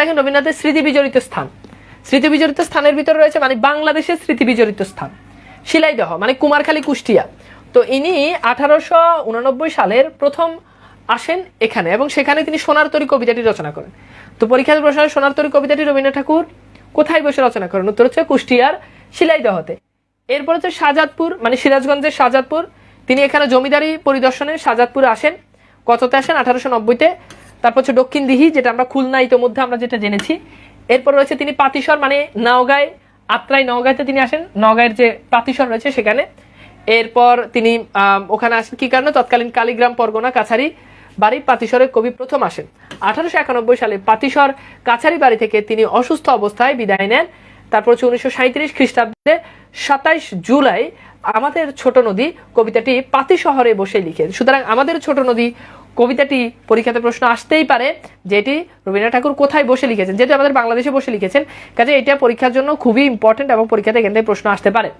দেখেন রবীন্দ্রনাথের স্মৃতি বিজড়িত স্থান। স্মৃতি বিজড়িত স্থানের ভিতরে রয়েছে মানে বাংলাদেশের স্মৃতি বিজড়িত স্থান। শিলাইদহ মানে কুমারখালী কুষ্টিয়া। তো ইনি আঠারোশো উননব্বই সালের প্রথম আসেন এখানে এবং সেখানে তিনি সোনার তরী কবিতাটি রচনা করেন। তো পরীক্ষার প্রশ্ন সোনার তরী কবিতাটি রবীন্দ্রনাথ ঠাকুর কোথায় বসে রচনা করেন? উত্তর হচ্ছে কুষ্টিয়ার শিলাইদহতে। এরপর হচ্ছে শাহজাদপুর মানে সিরাজগঞ্জের শাহজাদপুর। তিনি এখানে জমিদারি পরিদর্শনে শাহজাদপুরে আসেন। কততে আসেন? আঠারোশো নব্বইতে। তারপর হচ্ছে দক্ষিণ দিহি যেটা আমরা খুলনা ইতোমধ্যে আমরা যেটা জেনেছি। এরপর রয়েছে তিনি পাতিসর মানে নওগাঁয়, আত্রাই নওগাঁতে তিনি আসেন। নওগাঁয়ের যে পাতিসর রয়েছে সেখানে। এরপর তিনি ওখানে আসেন কি কারণে? তৎকালীন কালীগ্রাম পরগনা কাছারি বাড়ি পাতিসরের কবি প্রথম আসেন। আঠারোশো একানব্বই সালে পাতিসর কাছারি বাড়ি থেকে তিনি অসুস্থ অবস্থায় বিদায় নেন। তারপর হচ্ছে উনিশশো সাঁত্রিশ খ্রিস্টাব্দে সাতাইশ জুলাই আমাদের ছোট নদী কবিতাটি পাতি শহরে বসে লিখেন। সুতরাং আমাদের ছোট নদী কবিতাটি পরীক্ষাতে প্রশ্ন আসতেই পারে যেটি রবীন্দ্রনাথ ঠাকুর কোথায় বসে লিখেছেন যেহেতু আমাদের বাংলাদেশে বসে লিখেছেন। কাজে এটা পরীক্ষার জন্য খুবই ইম্পর্টেন্ট এবং পরীক্ষাতে এখান থেকে প্রশ্ন আসতে পারে।